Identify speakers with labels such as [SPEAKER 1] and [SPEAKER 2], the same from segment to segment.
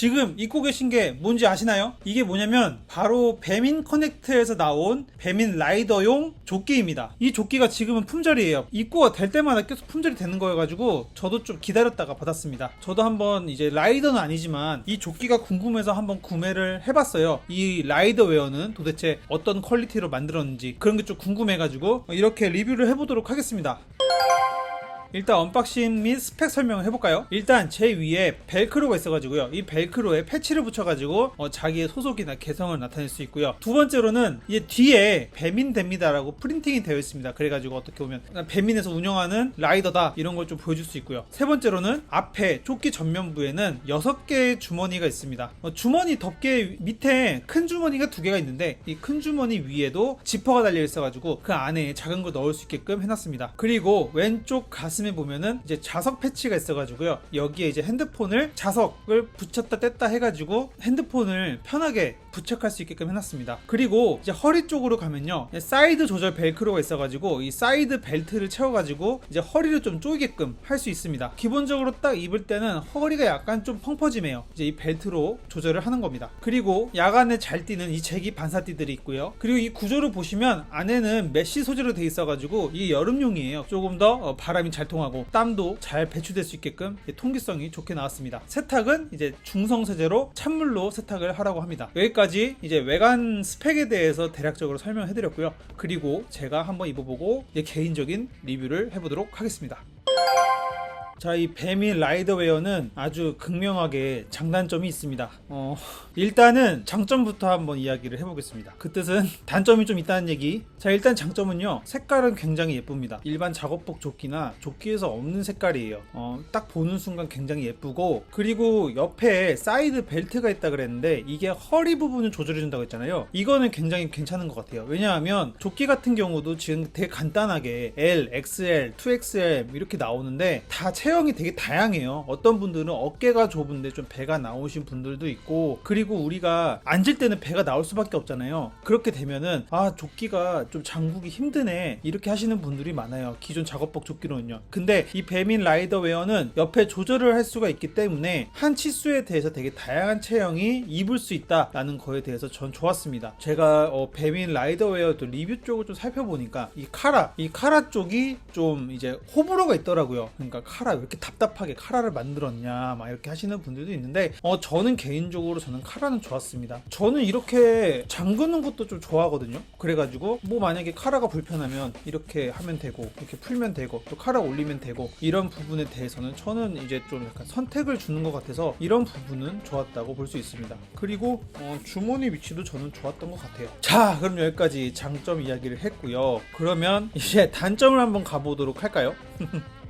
[SPEAKER 1] 지금 입고 계신 게 뭔지 아시나요? 이게 뭐냐면 바로 배민 커넥트에서 나온 배민 라이더용 조끼입니다. 이 조끼가 지금은 품절이에요. 입고가 될 때마다 계속 품절이 되는 거여가지고 저도 좀 기다렸다가 받았습니다. 저도 한번 이제 라이더는 아니지만 이 조끼가 궁금해서 한번 구매를 해봤어요. 이 라이더 웨어는 도대체 어떤 퀄리티로 만들었는지 그런 게 좀 궁금해가지고 이렇게 리뷰를 해보도록 하겠습니다. 일단 언박싱 및 스펙 설명을 해볼까요? 일단 제 위에 벨크로가 있어가지고요. 이 벨크로에 패치를 붙여가지고 어, 자기의 소속이나 개성을 나타낼 수 있고요. 두 번째로는 이 뒤에 배민 됩니다라고 프린팅이 되어 있습니다. 그래가지고 어떻게 보면 배민에서 운영하는 라이더다 이런 걸 좀 보여줄 수 있고요. 세 번째로는 앞에 조끼 전면부에는 6개의 주머니가 있습니다. 어, 주머니 덮개 밑에 큰 주머니가 두 개가 있는데 이 큰 주머니 위에도 지퍼가 달려 있어가지고 그 안에 작은 걸 넣을 수 있게끔 해놨습니다. 그리고 왼쪽 가슴 에 보면은 이제 자석 패치가 있어가지고요. 여기에 이제 핸드폰을 자석을 붙였다 뗐다 해가지고 핸드폰을 편하게 부착할 수 있게끔 해놨습니다. 그리고 이제 허리 쪽으로 가면요. 사이드 조절 벨크로가 있어가지고 이 사이드 벨트를 채워가지고 이제 허리를 좀 조이게끔 할 수 있습니다. 기본적으로 딱 입을 때는 허리가 약간 좀 펑퍼짐해요. 이제 이 벨트로 조절을 하는 겁니다. 그리고 야간에 잘 뛰는 이 제기 반사띠들이 있고요. 그리고 이 구조를 보시면 안에는 메쉬 소재로 돼 있어가지고 이 여름용이에요. 조금 더 어, 바람이 잘 통하고 땀도 잘 배출될 수 있게끔 이 통기성이 좋게 나왔습니다. 세탁은 이제 중성 세제로 찬물로 세탁을 하라고 합니다. 여기까지 이제 외관 스펙에 대해서 대략적으로 설명해 드렸고요. 그리고 제가 한번 입어보고 이제 개인적인 리뷰를 해보도록 하겠습니다. 자, 이 배민 라이더웨어는 아주 극명하게 장단점이 있습니다. 어, 일단은 장점부터 한번 이야기를 해보겠습니다. 그 뜻은 단점이 좀 있다는 얘기. 자, 일단 장점은요, 색깔은 굉장히 예쁩니다. 일반 작업복 조끼나 조끼에서 없는 색깔이에요. 어, 딱 보는 순간 굉장히 예쁘고, 그리고 옆에 사이드 벨트가 있다 그랬는데, 이게 허리 부분을 조절해준다고 했잖아요. 이거는 굉장히 괜찮은 것 같아요. 왜냐하면 조끼 같은 경우도 지금 되게 간단하게 L, XL, 2XL 이렇게 나오는데, 다 체형이 되게 다양해요. 어떤 분들은 어깨가 좁은데 좀 배가 나오신 분들도 있고 그리고 우리가 앉을 때는 배가 나올 수밖에 없잖아요. 그렇게 되면은 아 조끼가 좀 장구기 힘드네 이렇게 하시는 분들이 많아요. 기존 작업복 조끼로는요. 근데 이 배민 라이더 웨어는 옆에 조절을 할 수가 있기 때문에 한 치수에 대해서 되게 다양한 체형이 입을 수 있다라는 거에 대해서 전 좋았습니다. 제가 어, 배민 라이더 웨어도 리뷰 쪽을 좀 살펴보니까 이 카라 이 카라 쪽이 좀 이제 호불호가 있더라고요. 그러니까 카라 왜 이렇게 답답하게 카라를 만들었냐 막 이렇게 하시는 분들도 있는데 어 저는 개인적으로 저는 카라는 좋았습니다. 저는 이렇게 잠그는 것도 좀 좋아하거든요. 그래가지고 뭐 만약에 카라가 불편하면 이렇게 하면 되고 이렇게 풀면 되고 또 카라 올리면 되고 이런 부분에 대해서는 저는 이제 좀 약간 선택을 주는 것 같아서 이런 부분은 좋았다고 볼 수 있습니다. 그리고 어, 주머니 위치도 저는 좋았던 것 같아요. 자 그럼 여기까지 장점 이야기를 했고요. 그러면 이제 단점을 한번 가보도록 할까요?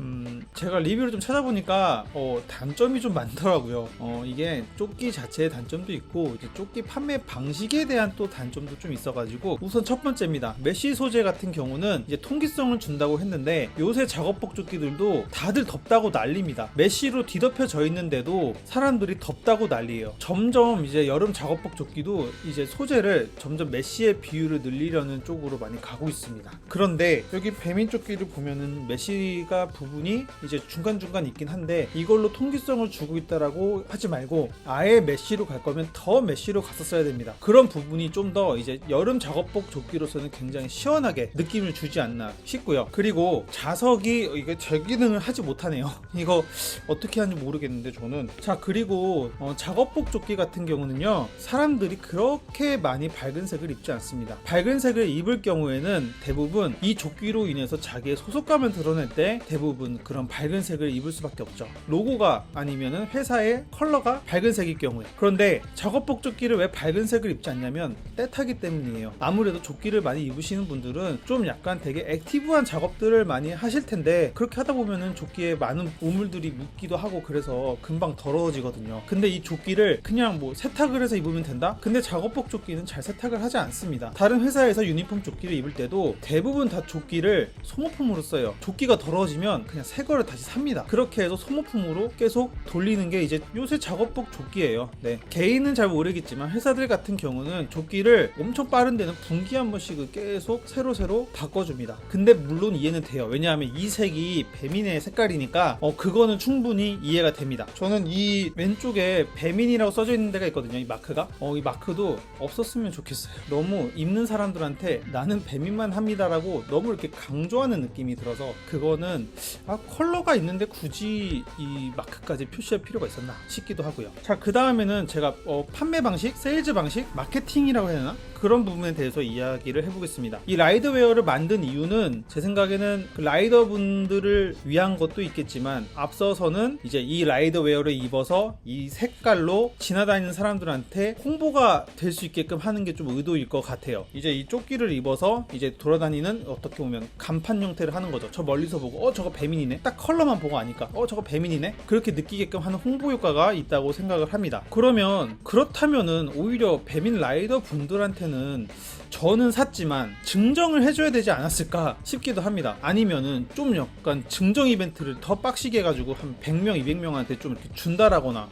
[SPEAKER 1] 음, 제가 리뷰를 좀 찾아보니까 어, 단점이 좀 많더라고요. 어, 이게 조끼 자체의 단점도 있고 이제 조끼 판매 방식에 대한 또 단점도 좀 있어가지고 우선 첫 번째입니다. 메쉬 소재 같은 경우는 이제 통기성을 준다고 했는데 요새 작업복 조끼들도 다들 덥다고 난립니다. 메쉬로 뒤덮여져 있는데도 사람들이 덥다고 난리예요. 점점 이제 여름 작업복 조끼도 이제 소재를 점점 메쉬의 비율을 늘리려는 쪽으로 많이 가고 있습니다. 그런데 여기 배민 조끼를 보면은 메쉬가 부분이 이제 중간중간 있긴 한데 이걸로 통기성을 주고 있다라고 하지 말고 아예 메쉬로 갈 거면 더 메쉬로 갔었어야 됩니다. 그런 부분이 좀 더 이제 여름 작업복 조끼로서는 굉장히 시원하게 느낌을 주지 않나 싶고요. 그리고 자석이 이게 제기능을 하지 못하네요. 이거 어떻게 하는지 모르겠는데 저는 자 그리고 어, 작업복 조끼 같은 경우는요 사람들이 그렇게 많이 밝은 색을 입지 않습니다. 밝은 색을 입을 경우에는 대부분 이 조끼로 인해서 자기의 소속감을 드러낼 때 대부분 그런 밝은 색을 입을 수밖에 없죠. 로고가 아니면은 회사의 컬러가 밝은 색일 경우에. 그런데 작업복 조끼를 왜 밝은 색을 입지 않냐면 때타기 때문이에요. 아무래도 조끼를 많이 입으시는 분들은 좀 약간 되게 액티브한 작업들을 많이 하실 텐데 그렇게 하다 보면은 조끼에 많은 오물들이 묻기도 하고 그래서 금방 더러워지거든요. 근데 이 조끼를 그냥 뭐 세탁을 해서 입으면 된다? 근데 작업복 조끼는 잘 세탁을 하지 않습니다. 다른 회사에서 유니폼 조끼를 입을 때도 대부분 다 조끼를 소모품으로 써요. 조끼가 더러워지면 그냥 새 거를 다시 삽니다. 그렇게 해서 소모품으로 계속 돌리는 게 이제 요새 작업복 조끼예요. 네. 개인은 잘 모르겠지만 회사들 같은 경우는 조끼를 엄청 빠른 데는 분기 한 번씩 계속 새로 새로 바꿔줍니다. 근데 물론 이해는 돼요. 왜냐하면 이 색이 배민의 색깔이니까 어 그거는 충분히 이해가 됩니다. 저는 이 왼쪽에 배민이라고 써져 있는 데가 있거든요. 이 마크가 어 이 마크도 없었으면 좋겠어요. 너무 입는 사람들한테 나는 배민만 합니다라고 너무 이렇게 강조하는 느낌이 들어서 그거는 아 컬러가 있는데 굳이 이 마크까지 표시할 필요가 있었나 싶기도 하고요. 자 그 다음에는 제가 어, 판매 방식, 세일즈 방식, 마케팅이라고 해야 되나? 그런 부분에 대해서 이야기를 해보겠습니다. 이 라이드웨어를 만든 이유는 제 생각에는 그 라이더 분들을 위한 것도 있겠지만 앞서서는 이제 이 라이드웨어를 입어서 이 색깔로 지나다니는 사람들한테 홍보가 될 수 있게끔 하는 게 좀 의도일 것 같아요. 이제 이 조끼를 입어서 이제 돌아다니는 어떻게 보면 간판 형태를 하는 거죠. 저 멀리서 보고 어 저거 배민이네. 딱 컬러만 보고 아니까 어 저거 배민이네. 그렇게 느끼게끔 하는 홍보 효과가 있다고 생각을 합니다. 그러면 그렇다면은 오히려 배민 라이더 분들한테는 저는 샀지만 증정을 해줘야 되지 않았을까 싶기도 합니다. 아니면은 좀 약간 증정 이벤트를 더 빡시게 해가지고 한 100명, 200명한테 좀 이렇게 준다라거나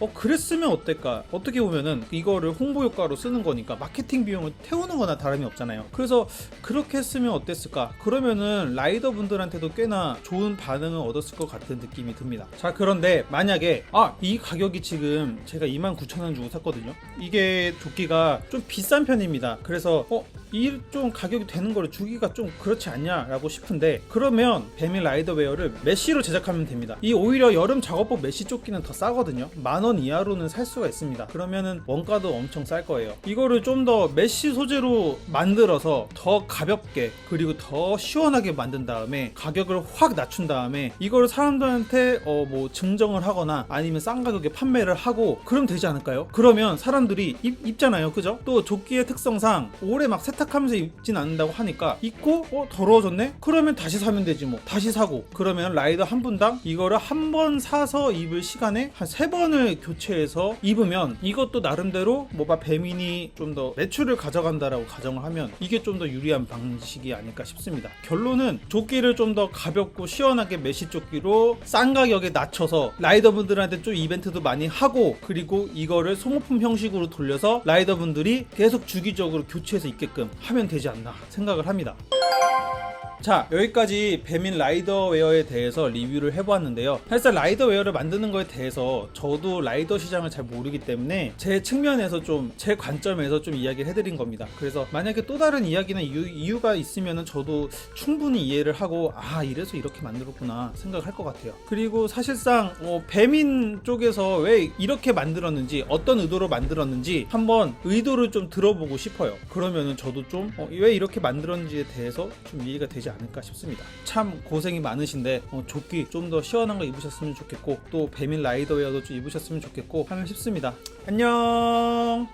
[SPEAKER 1] 어 그랬으면 어떨까? 어떻게 보면은 이거를 홍보 효과로 쓰는 거니까 마케팅 비용을 태우는 거나 다름이 없잖아요. 그래서 그렇게 했으면 어땠을까? 그러면은 라이더 분들한테도 꽤나 좋은 반 응을 얻었을 것 같은 느낌이 듭니다. 자, 그런데 만약에 아, 이 가격이 지금 제가 29,000원 주고 샀거든요. 이게 조끼가 좀 비싼 편입니다. 그래서 어, 이 좀 가격이 되는 거를 주기가 좀 그렇지 않냐 라고 싶은데 그러면 배밀 라이더웨어를 메쉬로 제작하면 됩니다. 이 오히려 여름 작업복 메쉬 조끼는 더 싸거든요. 만원 이하로는 살 수가 있습니다. 그러면은 원가도 엄청 쌀 거예요. 이거를 좀 더 메쉬 소재로 만들어서 더 가볍게 그리고 더 시원하게 만든 다음에 가격을 확 낮춘 다음 에 이거를 사람들한테 어 뭐 증정을 하거나 아니면 싼 가격에 판매를 하고 그럼 되지 않을까요? 그러면 사람들이 입, 입잖아요. 그죠? 또 조끼의 특성상 오래 막 세탁하면서 입진 않는다고 하니까 입고 어 더러워졌네? 그러면 다시 사면 되지 뭐. 다시 사고 그러면 라이더 한 분당 이거를 한 번 사서 입을 시간에 한 세 번을 교체해서 입으면 이것도 나름대로 뭐가 배민이 좀 더 매출을 가져간다라고 가정을 하면 이게 좀 더 유리한 방식이 아닐까 싶습니다. 결론은 조끼를 좀 더 가볍고 시원하게 메시 조끼로 싼 가격에 낮춰서 라이더분들한테 좀 이벤트도 많이 하고 그리고 이거를 소모품 형식으로 돌려서 라이더분들이 계속 주기적으로 교체해서 입게끔 하면 되지 않나 생각을 합니다. 자 여기까지 배민 라이더웨어에 대해서 리뷰를 해보았는데요. 사실 라이더웨어를 만드는 거에 대해서 저도 라이더 시장을 잘 모르기 때문에 제 측면에서 좀 제 관점에서 좀 이야기를 해드린 겁니다. 그래서 만약에 또 다른 이야기나 이유, 가 있으면 저도 충분히 이해를 하고 아 이래서 이렇게 만들었구나 생각할 것 같아요. 그리고 사실상 어, 배민 쪽에서 왜 이렇게 만들었는지 어떤 의도로 만들었는지 한번 의도를 좀 들어보고 싶어요. 그러면은 저도 좀왜 이렇게 만들었는지에 대해서 좀 이해가 되지 않을까 싶습니다. 참 고생이 많으신데 어, 조끼 좀 더 시원한 거 입으셨으면 좋겠고 또 배민 라이더웨어도 좀 입으셨으면 좋겠고 하면 싶습니다. 안녕.